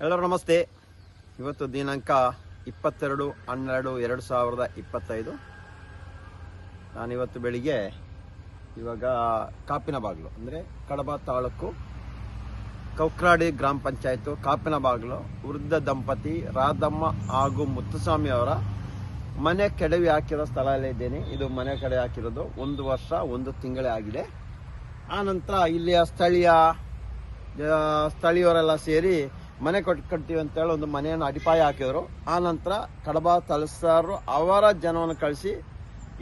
ಎಲ್ಲರೂ ನಮಸ್ತೆ. ಇವತ್ತು ದಿನಾಂಕ ಇಪ್ಪತ್ತೆರಡು, ಹನ್ನೆರಡು, ಎರಡು ಸಾವಿರದ ಇಪ್ಪತ್ತೈದು. ನಾನಿವತ್ತು ಬೆಳಿಗ್ಗೆ ಇವಾಗ ಕಾಪಿನ ಬಾಗಿಲು ಅಂದರೆ ಕಡಬ ತಾಲೂಕು ಕೌಕ್ರಾಡಿ ಗ್ರಾಮ ಪಂಚಾಯತ್ ಕಾಪಿನ ಬಾಗಿಲು ವೃದ್ಧ ದಂಪತಿ ರಾಧಮ್ಮ ಹಾಗೂ ಮುತ್ತುಸ್ವಾಮಿ ಅವರ ಮನೆ ಕೆಡವಿ ಹಾಕಿರೋ ಸ್ಥಳದಲ್ಲೇ ಇದ್ದೇನೆ. ಇದು ಮನೆ ಕಡೆ ಹಾಕಿರೋದು ಒಂದು ವರ್ಷ, ಒಂದು ತಿಂಗಳೇ ಆಗಿದೆ. ಆನಂತರ ನಂತರ ಇಲ್ಲಿಯ ಸ್ಥಳೀಯ ಸ್ಥಳೀಯರೆಲ್ಲ ಸೇರಿ ಮನೆ ಕೊಟ್ಟು ಕಟ್ತೀವಿ ಅಂತೇಳಿ ಒಂದು ಮನೆಯನ್ನು ಅಡಿಪಾಯ ಹಾಕಿದ್ರು. ಆ ನಂತರ ಕಡಬ ತಲಸಾರರು ಅವರ ಜನವನ್ನು ಕಳಿಸಿ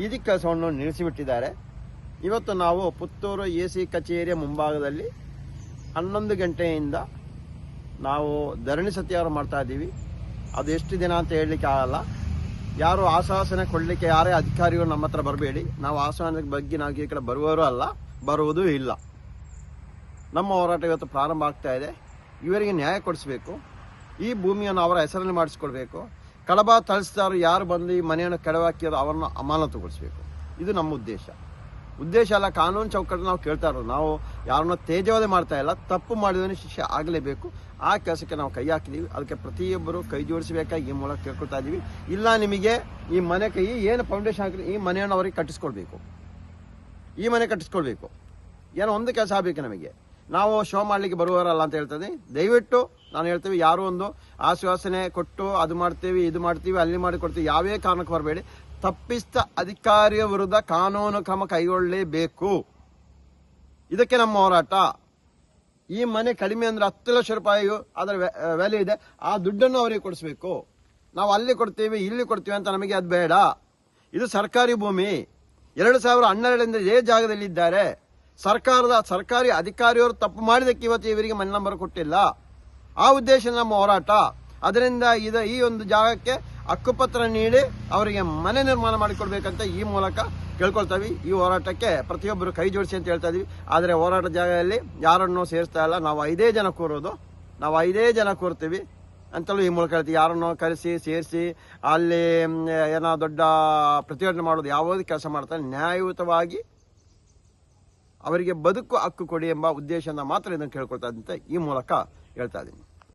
ಇದಿ ಕೆಲಸವನ್ನು ನಿಲ್ಲಿಸಿಬಿಟ್ಟಿದ್ದಾರೆ. ಇವತ್ತು ನಾವು ಪುತ್ತೂರು ಎ ಸಿ ಕಚೇರಿಯ ಮುಂಭಾಗದಲ್ಲಿ ಹನ್ನೊಂದು ಗಂಟೆಯಿಂದ ನಾವು ಧರಣಿ ಸತ್ಯಾಗ್ರಹ ಮಾಡ್ತಾ ಇದ್ದೀವಿ. ಅದು ಎಷ್ಟು ದಿನ ಅಂತ ಹೇಳಲಿಕ್ಕೆ ಆಗಲ್ಲ. ಯಾರು ಆಶ್ವಾಸನೆ ಕೊಡಲಿಕ್ಕೆ ಯಾರೇ ಅಧಿಕಾರಿಗಳು ನಮ್ಮ ಹತ್ರ ಬರಬೇಡಿ. ನಾವು ಆಶ್ವಾಸನೆ ಬಗ್ಗೆ ನಾವು ಈ ಕಡೆ ಬರುವವರು ಅಲ್ಲ, ಬರುವುದೂ ಇಲ್ಲ. ನಮ್ಮ ಹೋರಾಟ ಇವತ್ತು ಪ್ರಾರಂಭ ಆಗ್ತಾ ಇದೆ. ಇವರಿಗೆ ನ್ಯಾಯ ಕೊಡಿಸಬೇಕು. ಈ ಭೂಮಿಯನ್ನು ಅವರ ಹೆಸರಲ್ಲಿ ಮಾಡಿಸ್ಕೊಡ್ಬೇಕು. ಕಡಬ ತಳಿಸಿದವರು ಯಾರು ಬಂದು ಈ ಮನೆಯನ್ನು ಕೆಡವಾಕಿರೋ ಅವರನ್ನು ಅಮಾನತುಗೊಳಿಸಬೇಕು. ಇದು ನಮ್ಮ ಉದ್ದೇಶ. ಉದ್ದೇಶ ಅಲ್ಲ, ಕಾನೂನು ಚೌಕಟ್ಟು ನಾವು ಕೇಳ್ತಾ ಇರೋದು. ನಾವು ಯಾರನ್ನ ತೇಜವಾದ ಮಾಡ್ತಾ ಇಲ್ಲ. ತಪ್ಪು ಮಾಡಿದ್ರೆ ಶಿಕ್ಷೆ ಆಗಲೇಬೇಕು. ಆ ಕೆಲಸಕ್ಕೆ ನಾವು ಕೈ ಹಾಕಿದ್ದೀವಿ ಅದಕ್ಕೆ ಪ್ರತಿಯೊಬ್ಬರು ಕೈ ಜೋಡಿಸಬೇಕಾಗಿ ಈ ಮೂಲಕ ಕೇಳ್ಕೊಳ್ತಾ ಇದ್ದೀವಿ ಇಲ್ಲ ನಿಮಗೆ ಈ ಮನೆ ಕೈ, ಏನು ಫೌಂಡೇಶನ್ ಹಾಕಿದ್ರೆ ಈ ಮನೆಯನ್ನು ಅವರಿಗೆ ಕಟ್ಟಿಸ್ಕೊಳ್ಬೇಕು ಈ ಮನೆ ಕಟ್ಟಿಸ್ಕೊಳ್ಬೇಕು ಏನೋ ಒಂದು ಕೆಲಸ ಆಗಬೇಕು ನಮಗೆ. ನಾವು ಶೋ ಮಾಡಲಿಕ್ಕೆ ಬರುವವರಲ್ಲ ಅಂತ ಹೇಳ್ತದೆ. ದಯವಿಟ್ಟು ನಾನು ಹೇಳ್ತೀವಿ, ಯಾರು ಒಂದು ಆಶ್ವಾಸನೆ ಕೊಟ್ಟು ಅದು ಮಾಡ್ತೀವಿ, ಇದು ಮಾಡ್ತೀವಿ, ಅಲ್ಲಿ ಮಾಡಿ ಕೊಡ್ತೀವಿ ಯಾವೇ ಕಾರಣಕ್ಕೆ ಬರಬೇಡಿ. ತಪ್ಪಿಸ್ತ ಅಧಿಕಾರಿಯ ವಿರುದ್ಧ ಕಾನೂನು ಕ್ರಮ ಕೈಗೊಳ್ಳಲೇಬೇಕು. ಇದಕ್ಕೆ ನಮ್ಮ ಹೋರಾಟ. ಈ ಮನೆ ಕಡಿಮೆ ಅಂದ್ರೆ ಹತ್ತು ಲಕ್ಷ ರೂಪಾಯಿ ಅದರ ವ್ಯಾಲ್ಯೂ ಇದೆ. ಆ ದುಡ್ಡನ್ನು ಅವರಿಗೆ ಕೊಡಿಸ್ಬೇಕು. ನಾವು ಅಲ್ಲಿ ಕೊಡ್ತೀವಿ, ಇಲ್ಲಿ ಕೊಡ್ತೀವಿ ಅಂತ ನಮಗೆ ಅದು ಬೇಡ. ಇದು ಸರ್ಕಾರಿ ಭೂಮಿ. ಎರಡು ಸಾವಿರ ಹನ್ನೆರಡರಿಂದ ಏ ಜಾಗದಲ್ಲಿ ಇದ್ದಾರೆ ಸರ್ಕಾರದ ಸರ್ಕಾರಿ ಅಧಿಕಾರಿಯವರು ತಪ್ಪು ಮಾಡಿದಕ್ಕೆ ಇವತ್ತು ಇವರಿಗೆ ಮನೆ ನಂಬರ್ ಕೊಟ್ಟಿಲ್ಲ. ಆ ಉದ್ದೇಶ ನಮ್ಮ ಹೋರಾಟ. ಅದರಿಂದ ಇದ ಈ ಒಂದು ಜಾಗಕ್ಕೆ ಹಕ್ಕುಪತ್ರ ನೀಡಿ ಅವರಿಗೆ ಮನೆ ನಿರ್ಮಾಣ ಮಾಡಿಕೊಡ್ಬೇಕಂತ ಈ ಮೂಲಕ ಕೇಳ್ಕೊಳ್ತೀವಿ. ಈ ಹೋರಾಟಕ್ಕೆ ಪ್ರತಿಯೊಬ್ಬರು ಕೈ ಜೋಡಿಸಿ ಅಂತ ಹೇಳ್ತಾ ಇದೀವಿ. ಆದರೆ ಹೋರಾಟ ಜಾಗದಲ್ಲಿ ಯಾರನ್ನು ಸೇರಿಸ್ತಾ ಇಲ್ಲ. ನಾವು ಐದೇ ಜನ ಕೂರೋದು. ನಾವು ಐದೇ ಜನ ಕೂರ್ತೀವಿ ಅಂತಲೂ ಈ ಮೂಲಕ ಹೇಳ್ತೀವಿ. ಯಾರನ್ನು ಕರೆಸಿ, ಸೇರಿಸಿ, ಅಲ್ಲಿ ಏನೋ ದೊಡ್ಡ ಪ್ರತಿಭಟನೆ ಮಾಡೋದು, ಯಾವುದೇ ಕೆಲಸ ಮಾಡ್ತಾರೆ, ನ್ಯಾಯಯುತವಾಗಿ ಅವರಿಗೆ ಬದುಕು ಹಕ್ಕು ಕೊಡಿ ಎಂಬ ಉದ್ದೇಶನ ಮಾತ್ರ ಇದನ್ನು ಕೇಳ್ಕೊಳ್ತಾ ಇದ್ದಂತೆ ಈ ಮೂಲಕ ಹೇಳ್ತಾ ಇದ್ದೀನಿ.